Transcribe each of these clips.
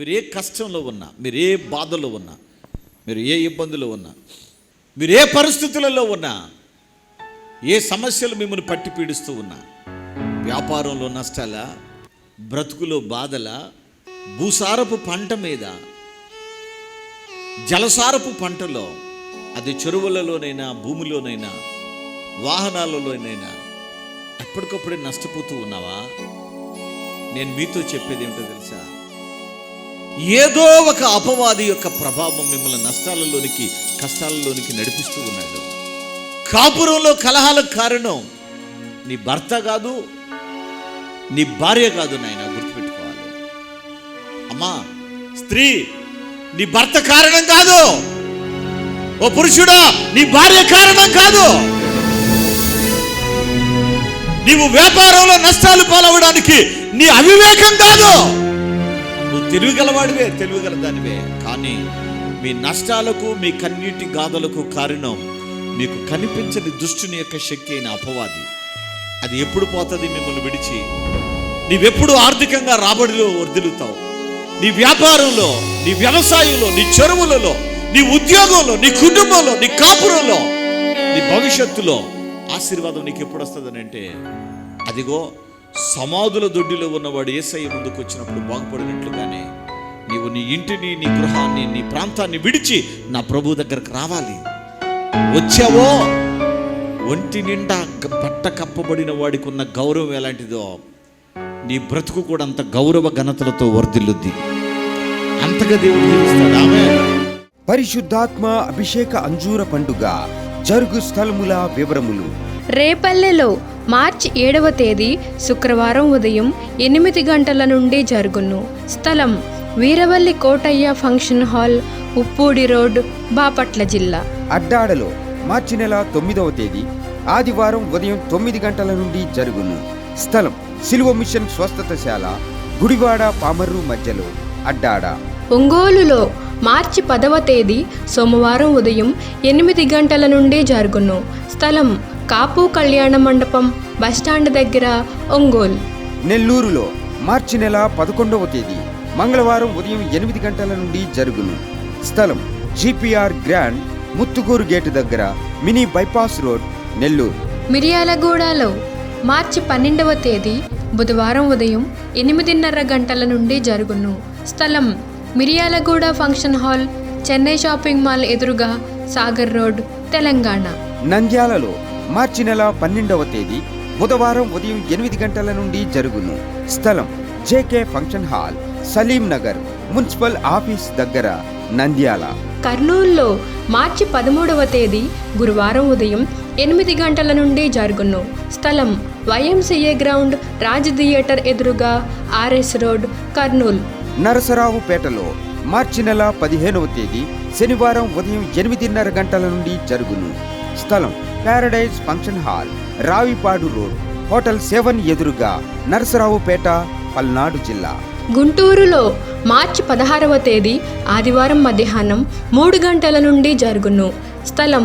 మీరు ఏ కష్టంలో ఉన్నా మీరు ఏ బాధలో ఉన్నా మీరు ఏ ఇబ్బందులో ఉన్నా మీరు ఏ పరిస్థితులలో ఉన్నా ఏ సమస్యలు మిమ్మల్ని పట్టి పీడిస్తూ ఉన్నా వ్యాపారంలో నష్టాల బ్రతుకులో బాధల భూసారపు పంట మీద జలసారపు పంటలో అది చెరువులలోనైనా భూమిలోనైనా వాహనాలలోనైనా ఎప్పటికప్పుడే నష్టపోతూ ఉన్నావా? నేను మీతో చెప్పేది ఏమిటో తెలుసా? ఏదో ఒక అపవాది యొక్క ప్రభావం మిమ్మల్ని నష్టాలలోనికి కష్టాలలోనికి నడిపిస్తూ ఉన్నాడు. కాపురంలో కలహాలకు కారణం నీ భర్త కాదు నీ భార్య కాదు నాయన గుర్తుపెట్టుకోవాలి. అమ్మా స్త్రీ నీ భర్త కారణం కాదు. ఓ పురుషుడా నీ భార్య కారణం కాదు. నీవు వ్యాపారంలో నష్టాలు పాలవడానికి నీ అవివేకం కాదు. నువ్వు తెలివిగలవాడివే తెలివిగల దానివే కానీ మీ నష్టాలకు మీ కన్నీటి గాథలకు కారణం మీకు కనిపించని దుష్టుని యొక్క శక్తి అయిన అపవాది. అది ఎప్పుడు పోతుంది మిమ్మల్ని విడిచి? నీవెప్పుడు ఆర్థికంగా రాబడిలో వర్దిలుతావు నీ వ్యాపారంలో నీ వ్యవసాయంలో నీ చెరువులలో నీ ఉద్యోగంలో నీ కుటుంబంలో నీ కాపురంలో నీ భవిష్యత్తులో ఆశీర్వాదం నీకు ఎప్పుడు వస్తుందనంటే అదిగో సమాధుల దొడ్డిలో ఉన్నవాడు ఏసయ్య ముందుకు వచ్చినప్పుడు బాగుపడినట్లుగానే నీవు నీ ఇంటిని నీ గృహాన్ని నీ ప్రాంతాన్ని విడిచి నా ప్రభు దగ్గరకు రావాలి. వచ్చావో? ఒంటి నిండా బట్ట కప్పబడిన వాడికి ఉన్న గౌరవం ఎలాంటిదో నీ బ్రతుకు కూడా అంత గౌరవ ఘనతలతో వర్ధిల్లుద్ది. అంతగా దేవుడు ఆమె పరిశుద్ధాత్మ అభిషేక అంజూర పండుగ జరుగు స్థలముల వివరములు. రేపల్లెలో మార్చి ఏడవ తేదీ శుక్రవారం ఉదయం ఎనిమిది గంటల నుండి జరుగును. స్థలం Veeravalli Kotaiah function hall Uppudi road Bapatla జిల్లా. అడ్డాడలో మార్చి నెల తొమ్మిదవ తేదీ ఆదివారం ఉదయం తొమ్మిది గంటల నుండి జరుగును. స్థలం సిలువ మిషన్ స్వస్థతశాల గుడివాడ పామర్రు మధ్యలో అడ్డాడ. ఒంగోలులో మార్చి పదవ తేదీ సోమవారం ఉదయం ఎనిమిది గంటల నుండి జరుగును. స్థలం కాపు కళ్యాణ మండపం బస్టాండ్ దగ్గర ఒంగోలు. నెల్లూరులో మార్చి నెల పదకొండవ తేదీ మంగళవారం ఉదయం ఎనిమిది గంటల నుండి జరుగును. స్థలం జిపిఆర్ గ్రాండ్ ముత్తుగూరు గేటు దగ్గర మినీ బైపాస్ రోడ్ నెల్లూరు. మిర్యాలగూడలో మార్చి పన్నెండవ తేదీ బుధవారం ఉదయం ఎనిమిదిన్నర గంటల నుండి జరుగును. స్థలం Miryalaguda function hall Chennai shopping mall ఎదురుగా సాగర్ రోడ్ తెలంగాణ. నంద్యాలలో మార్చి నెల పన్నెండవ తేదీ బుధవారం ఉదయం ఎనిమిది గంటల నుండి జరుగును. స్థలం JK function hall Salim Nagar municipal office దగ్గర నంద్యాల. కర్నూలులో మార్చి పదమూడవ తేదీ గురువారం ఉదయం ఎనిమిది గంటల నుండి జరుగును. స్థలం వైఎంసీఏ గ్రౌండ్ రాజ్ థియేటర్ ఎదురుగా ఆర్ఎస్ రోడ్ కర్నూలు. నరసరావుపేటలో మార్చి నెల పదిహేనవ తేదీ శనివారం ఉదయం ఎనిమిదిన్నర గంటల నుండి జరుగును. స్థలం paradise function hall Ravipadu road hotel seven ఎదురుగా నరసరావుపేట పల్నాడు జిల్లా. గుంటూరులో మార్చి పదహారవ తేదీ ఆదివారం మధ్యాహ్నం మూడు గంటల నుండి జరుగును. స్థలం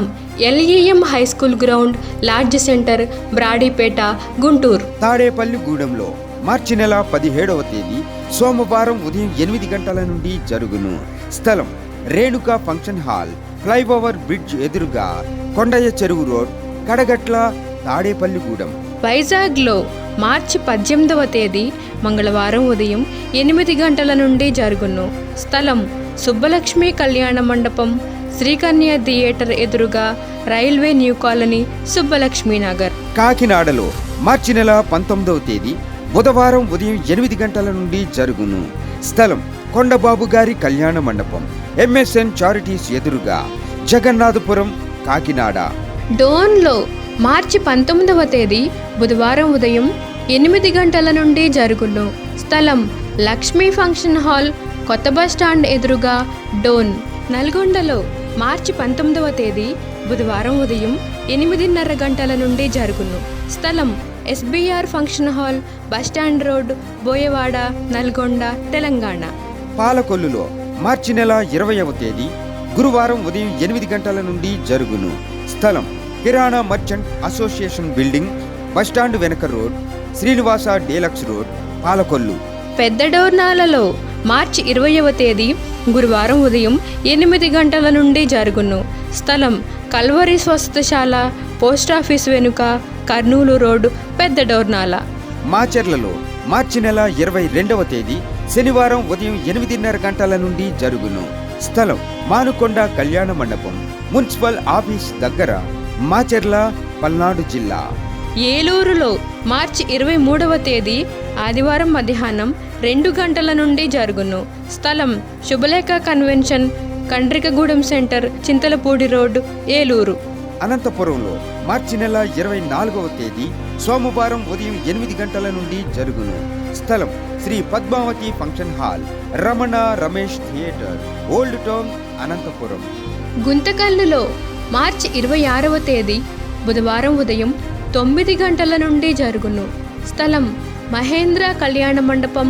LEM high school ground lodge centre Brodipet Guntur. Tadepalli గూడెంలో మార్చి నెల పదిహేడవ తేదీ సోమవారం ఉదయం ఎనిమిది గంటల నుండి జరుగును. స్థలం Renuka function hall flyover bridge ఎదురుగా కొండయ్య చెరువు రోడ్ కడగట్ల తాడేపల్లిగూడెం వైజాగ్లో మార్చి పద్దెనిమిదవ తేదీ మంగళవారం ఉదయం ఎనిమిది గంటల నుండి జరుగును. స్థలం సుబ్బలక్ష్మి కళ్యాణ మండపం శ్రీకన్య థియేటర్ ఎదురుగా railway new colony Subbalakshmi Nagar కాకినాడలో మార్చి నెల పంతొమ్మిదవ తేదీ బుధవారం ఉదయం ఎనిమిది గంటల నుండి జరుగును. స్థలం కొండబాబు గారి కళ్యాణ మండపం ఎంఎస్ఎన్ చారిటీస్ ఎదురుగా జగన్నాథపురం కాకినాడ. డోన్లో మార్చి పంతొమ్మిదవ తేదీ బుధవారం ఉదయం ఎనిమిది గంటల నుండి జరుగును. స్థలం లక్ష్మీ ఫంక్షన్ హాల్ కొత్త బస్ స్టాండ్ ఎదురుగా డోన్. నల్గొండలో మార్చి పంతొమ్మిదవ తేదీ బుధవారం ఉదయం ఎనిమిదిన్నర గంటల నుండి జరుగును. స్థలం SBR function hall bus stand road Boyawada Nalgonda Telangana. పాలకొల్లులో మార్చి నెల ఇరవైవ తేదీ గురువారం ఉదయం ఎనిమిది గంటల నుండి జరుగును. స్థలం kirana merchant association building bus stand వెనక road Srinivasa deluxe road Palakollu. పెద్ద డోర్నాలలో మార్చి ఇరవైవ తేదీ గురువారం ఉదయం ఎనిమిది గంటల నుండి జరుగును. స్థలం కల్వరి స్వస్థశాల పోస్టాఫీస్ వెనుక కర్నూలు రోడ్ పెద్ద డోర్నాల. మాచర్లలో మార్చి నెల ఇరవై రెండవ తేదీ శనివారం ఉదయం ఎనిమిదిన్నర గంటల నుండి జరుగును. స్థలం మానుకొండ కళ్యాణ మండపం మున్సిపల్ ఆఫీస్ దగ్గర మాచెర్ల పల్నాడు జిల్లా. ఏలూరులో మార్చి ఇరవై మూడవ తేదీ ఆదివారం మధ్యాహ్నం రెండు గంటల నుండి జరుగును. స్థలం Subhalekha convention Kandrikagudem centre Chintalapudi road Eluru. అనంతపురంలో మార్చి నెల ఇరవై నాలుగవ తేదీ సోమవారం ఉదయం ఎనిమిది గంటల నుండి జరుగును. స్థలం Sri Padmavathi function hall Ramana Ramesh theatre old town Anantapur. గుంతకల్లులో మార్చి ఇరవై ఆరవ తేదీ బుధవారం ఉదయం తొమ్మిది గంటల నుండి జరుగును. స్థలం Mahendra Kalyana Mandapam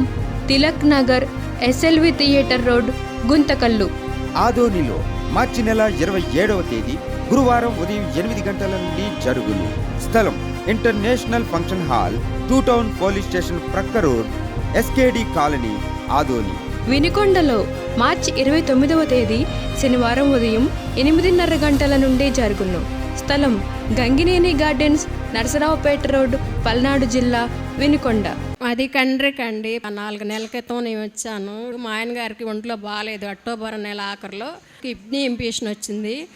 Tilak Nagar SLV theatre road Guntakal. ఆదోనిలో మార్చి నెల ఇరవై ఏడవ తేదీ గురువారం ఉదయం ఎనిమిది గంటల నుండి జరుగును. స్థలం international function hall two town police station ప్రక్క రోడ్ ఎస్కేడి కాలనీ ఆదోని. వినుకొండలో మార్చి ఇరవై తొమ్మిదవ తేదీ శనివారం ఉదయం ఎనిమిదిన్నర గంటల నుండి జరుగును. స్థలం గంగినేని గార్డెన్స్ నరసరావుపేట రోడ్ పల్నాడు జిల్లా వినుకొండ. అది కండ్రికి అండి నాలుగు నెలల క్రితం నేను వచ్చాను. మా ఆయన గారికి ఒంట్లో బాగాలేదు అక్టోబర్ నెల ఆఖరిలో. కిడ్నీ ఇంపేషన్ వచ్చింది.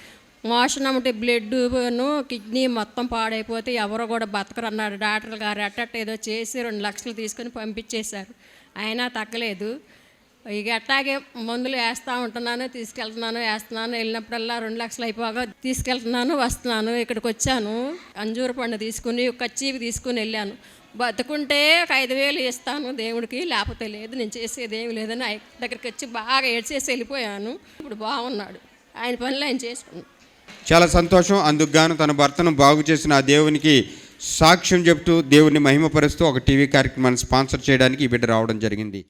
మోషన్ అంటే బ్లడ్ను కిడ్నీ మొత్తం పాడైపోతే ఎవరో కూడా బతకరు అన్నారు డాక్టర్ గారు అట్టట్ట ఏదో చేసి రెండు లక్షలు తీసుకొని పంపించేశారు. అయినా తగ్గలేదు. ఇక అట్టాగే మందులు వేస్తూ ఉంటున్నాను తీసుకెళ్తున్నాను వేస్తున్నాను. వెళ్ళినప్పుడల్లా రెండు లక్షలు అయిపోగా తీసుకెళ్తున్నాను వస్తున్నాను ఇక్కడికి వచ్చాను. అంజూరు పండు తీసుకుని ఒక తీసుకుని వెళ్ళాను. బతుకుంటే ఒక ఐదు వేలు ఇస్తాను దేవుడికి లేకపోతే లేదు నేను చేసేది ఏమి లేదని దగ్గరికి వచ్చి బాగా ఏడ్చేసి వెళ్ళిపోయాను. ఇప్పుడు బాగున్నాడు. ఆయన పనులు ఆయన చేసుకున్నాను చాలా సంతోషం. అందుకుగాను తన భర్తను బాగు చేసిన ఆ దేవునికి సాక్ష్యం చెప్తూ దేవుని మహిమపరుస్తూ ఒక టీవీ కార్యక్రమాన్ని స్పాన్సర్ చేయడానికి ఈ బిడ్డ రావడం జరిగింది.